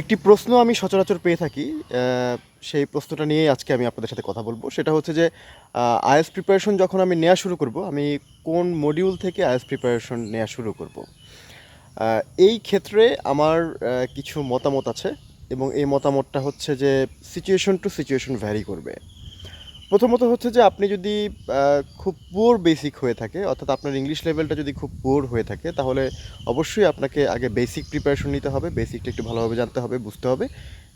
একটি প্রশ্ন আমি সচরাচর পেয়ে থাকি সেই প্রশ্নটা নিয়েই আজকে আমি আপনাদের সাথে কথা বলব। সেটা হচ্ছে যে আইএস প্রিপারেশন যখন আমি নেওয়া শুরু করব, আমি কোন মডিউল থেকে আইএস প্রিপারেশন নেওয়া শুরু করব? এই ক্ষেত্রে আমার কিছু মতামত আছে এবং এই মতামতটা হচ্ছে যে সিচুয়েশন টু সিচুয়েশন ভ্যারি করবে। প্রথমত হচ্ছে যে আপনি যদি খুব পুয়ার বেসিক হয়ে থাকে, অর্থাৎ আপনার ইংলিশ লেভেলটা যদি খুব পুয়ার হয়ে থাকে, তাহলে অবশ্যই আপনাকে আগে বেসিক প্রিপারেশন নিতে হবে বেসিকটা একটু ভালোভাবে জানতে হবে, বুঝতে হবে।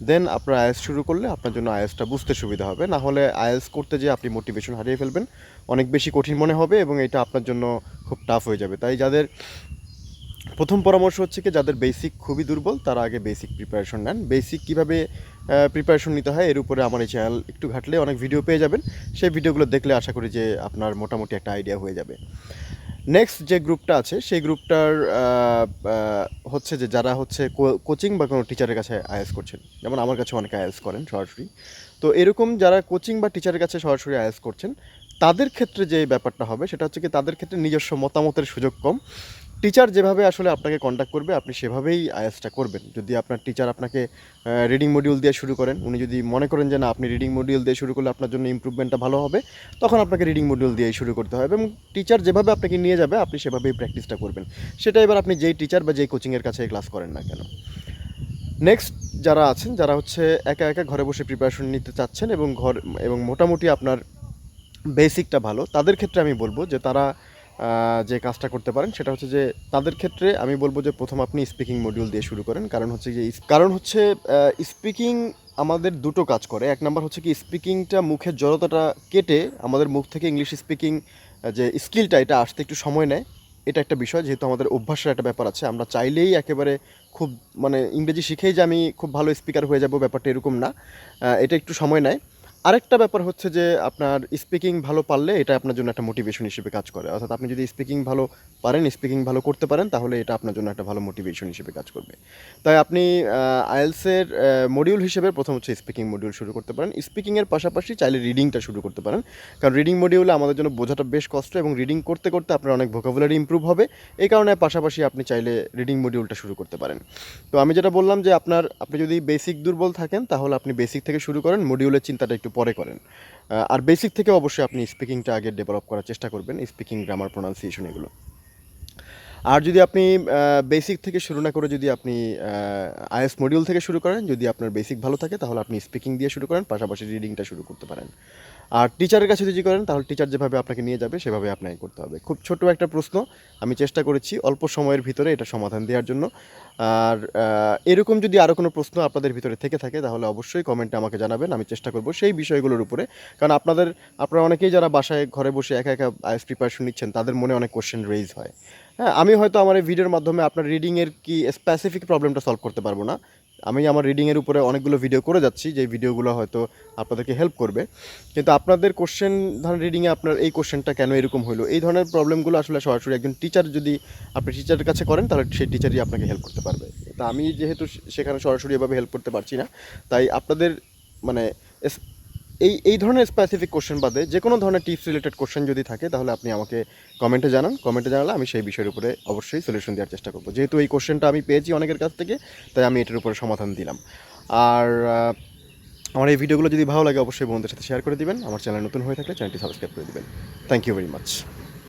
দেন আপনার আইএস শুরু করলে আপনার জন্য আইএসটা বুঝতে সুবিধা হবে। না হলে আইএস করতে যেয়ে আপনি মোটিভেশন হারিয়ে ফেলবেন। অনেক বেশি কঠিন মনে হবে এবং এটা আপনার জন্য খুব টাফ হয়ে যাবে। তাই যাদের প্রথম পরামর্শ হচ্ছে কি, যাদের বেসিক খুবই দুর্বল, তারা আগে বেসিক প্রিপারেশন নেন। বেসিক কীভাবে প্রিপারেশন নিতে হয়, এর উপরে আমার এই চ্যানেল একটু ঘাটলে অনেক ভিডিও পেয়ে যাবেন। সেই ভিডিওগুলো দেখলে আশা করি যে আপনার মোটামুটি একটা আইডিয়া হয়ে যাবে। নেক্সট যে গ্রুপটা আছে, সেই গ্রুপটার হচ্ছে যে যারা হচ্ছে কোচিং বা কোনো টিচারের কাছে আইএস করছেন, যেমন আমার কাছে অনেকে আইএস করেন সরাসরি। তো এরকম যারা কোচিং বা টিচারের কাছে সরাসরি আইএস করছেন, তাদের ক্ষেত্রে যে ব্যাপারটা হবে, সেটা হচ্ছে কি, তাদের ক্ষেত্রে নিজস্ব মতামতের সুযোগ কম। টিচার যেভাবে আসলে আপনাকে কন্ট্যাক্ট করবে, আপনি সেভাবেই আইএসটা করবেন। যদি আপনার টিচার আপনাকে রিডিং মডিউল দিয়ে শুরু করেন, উনি যদি মনে করেন যে না, আপনি রিডিং মডিউল দিয়ে শুরু করলে আপনার জন্য ইমপ্রুভমেন্টটা ভালো হবে, তখন আপনাকে রিডিং মডিউল দিয়েই শুরু করতে হবে। এবং টিচার যেভাবে আপনাকে নিয়ে যাবে, আপনি সেভাবেই প্র্যাকটিসটা করবেন। সেটা এবার আপনি যেই টিচার বা যেই কোচিংয়ের কাছে ক্লাস করেন না কেন। নেক্সট যারা আছেন, যারা হচ্ছে একা একা ঘরে বসে প্রিপারেশন নিতে চাচ্ছেন এবং ঘর, এবং মোটামুটি আপনার বেসিকটা ভালো, তাদের ক্ষেত্রে আমি বলব যে তারা যে কাজটা করতে পারেন, সেটা হচ্ছে যে তাদের ক্ষেত্রে আমি বলব যে প্রথম আপনি স্পিকিং মডিউল দিয়ে শুরু করেন। কারণ হচ্ছে যে কারণ হচ্ছে স্পিকিং আমাদের দুটো কাজ করে। এক নাম্বার হচ্ছে কি স্পিকিংটা মুখের জড়তাটা কেটে আমাদের মুখ থেকে ইংলিশ স্পিকিং যে স্কিলটা এটা আসতে একটু সময় নেয়। এটা একটা বিষয়, যেহেতু আমাদের অভ্যাসের একটা ব্যাপার আছে। আমরা চাইলেই একেবারে খুব মানে ইংরেজি শিখেই যে আমি খুব ভালো স্পিকার হয়ে যাব, ব্যাপারটা এরকম না। এটা একটু সময় নেয়। আরেকটা ব্যাপার হচ্ছে যে আপনার স্পিকিং ভালো পারলে এটা আপনার জন্য একটা মোটিভেশন হিসেবে কাজ করে। অর্থাৎ আপনি যদি স্পিকিং ভালো পারেন স্পিকিং ভালো করতে পারেন, তাহলে এটা আপনার জন্য একটা ভালো মোটিভেশন হিসেবে কাজ করবে। তাই আপনি আইএলসের মডিউল হিসেবে প্রথম হচ্ছে স্পিকিং মডিউল শুরু করতে পারেন। স্পিকিংয়ের পাশাপাশি চাইলে রিডিংটা শুরু করতে পারেন। কারণ রিডিং মডিউলে আমাদের জন্য বোঝাটা বেশ কষ্ট এবং রিডিং করতে করতে আপনার অনেক ভোকাবুলারি ইমপ্রুভ হবে। এই কারণে পাশাপাশি আপনি চাইলে রিডিং মডিউলটা শুরু করতে পারেন। তো আমি যেটা বললাম যে আপনার, আপনি যদি বেসিক দুর্বল থাকেন, তাহলে আপনি বেসিক থেকে শুরু করেন মডিউলের চিন্তাটা একটু পরে করেন। আর বেসিক থেকে অবশ্যই আপনি স্পিকিংটা আগে ডেভেলপ করার চেষ্টা করবেন স্পিকিং গ্রামার প্রোনাউন্সিয়েশন এগুলো। আর যদি আপনি বেসিক থেকে শুরু না করে যদি আপনি আইএস মডিউল থেকে শুরু করেন, যদি আপনার বেসিক ভালো থাকে, তাহলে আপনি স্পিকিং দিয়ে শুরু করেন, পাশাপাশি রিডিংটা শুরু করতে পারেন। আর টিচারের কাছে যদি করেন, তাহলে টিচার যেভাবে আপনাকে নিয়ে যাবে, সেভাবে আপনাকে করতে হবে। খুব ছোট একটা প্রশ্ন, আমি চেষ্টা করেছি অল্প সময়ের ভিতরে এটা সমাধান দেওয়ার জন্য। আর এরকম যদি আরও কোনো প্রশ্ন আপনাদের ভিতরে থেকে থাকে, তাহলে অবশ্যই কমেন্টে আমাকে জানাবেন, আমি চেষ্টা করব সেই বিষয়গুলোর উপরে। কারণ আপনাদের, আপনারা অনেকেই যারা বাসায়, ঘরে বসে একা একা আইএস প্রিপারেশন নিচ্ছেন, তাদের মনে অনেক কোশ্চেন রেজ হয়। হ্যাঁ আমি হয়তো আমার এই ভিডিওর মাধ্যমে আপনার রিডিংয়ের কি স্পেসিফিক প্রবলেমটা সলভ করতে পারব না। আমি আমার রিডিংয়ের উপরে অনেকগুলো ভিডিও করে যাচ্ছি যে ভিডিওগুলো হয়তো আপনাদেরকে হেল্প করবে। কিন্তু আপনাদের কোশ্চেন ধরেন রিডিংয়ে আপনার এই কোশ্চেনটা কেন এরকম হলো এই ধরনের প্রবলেমগুলো আসলে সরাসরি একজন টিচার যদি, আপনি টিচারের কাছে করেন, তাহলে সেই টিচারই আপনাকে হেল্প করতে পারবে। তা আমি যেহেতু সেখানে সরাসরি এভাবে হেল্প করতে পারছি না, তাই আপনাদের মানে এই এই ধরনের স্পেসিফিক কোশ্চেন বাদে যে কোনো ধরনের টিপস রিলেটেড কোশ্চেন যদি থাকে, তাহলে আপনি আমাকে কমেন্টে জানান। কমেন্টে জানালে আমি সেই বিষয়ের উপরে অবশ্যই সলিউশন দেওয়ার চেষ্টা করব। যেহেতু এই কোশ্চেনটা আমি পেয়েছি অনেকের কাছ থেকে, তাই আমি এটার উপরে সমাধান দিলাম। আর আমার এই ভিডিওগুলো যদি ভালো লাগে, অবশ্যই বন্ধুদের সাথে শেয়ার করে দিবেন। আমার চ্যানেল নতুন হয়ে থাকলে চ্যানেলটি সাবস্ক্রাইব করে দিবেন। Thank you very much